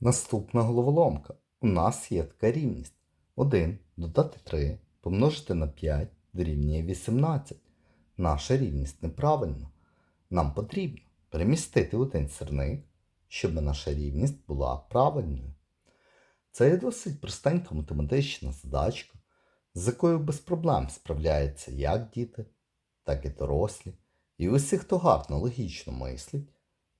Наступна головоломка. У нас є така рівність. 1 додати 3 помножити на 5 дорівнює 18. Наша рівність неправильна. Нам потрібно перемістити один сірник, щоб наша рівність була правильною. Це є досить простенька математична задачка, з якою без проблем справляються як діти, так і дорослі. І усі, хто гарно логічно мислить,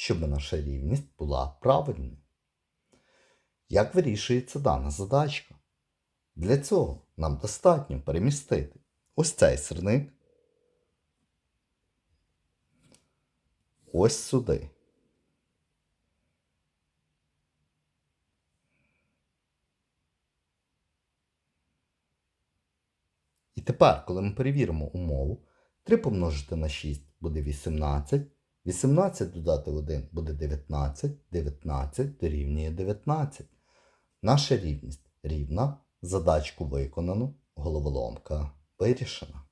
щоб наша рівність була правильною. Як вирішується дана задачка? Для цього нам достатньо перемістити ось цей сирник ось сюди. І тепер, коли ми перевіримо умову, 3 помножити на 6 буде 18, 18 додати 1 буде 19, 19 дорівнює 19. Наша рівність рівна, задачку виконано, головоломка вирішена.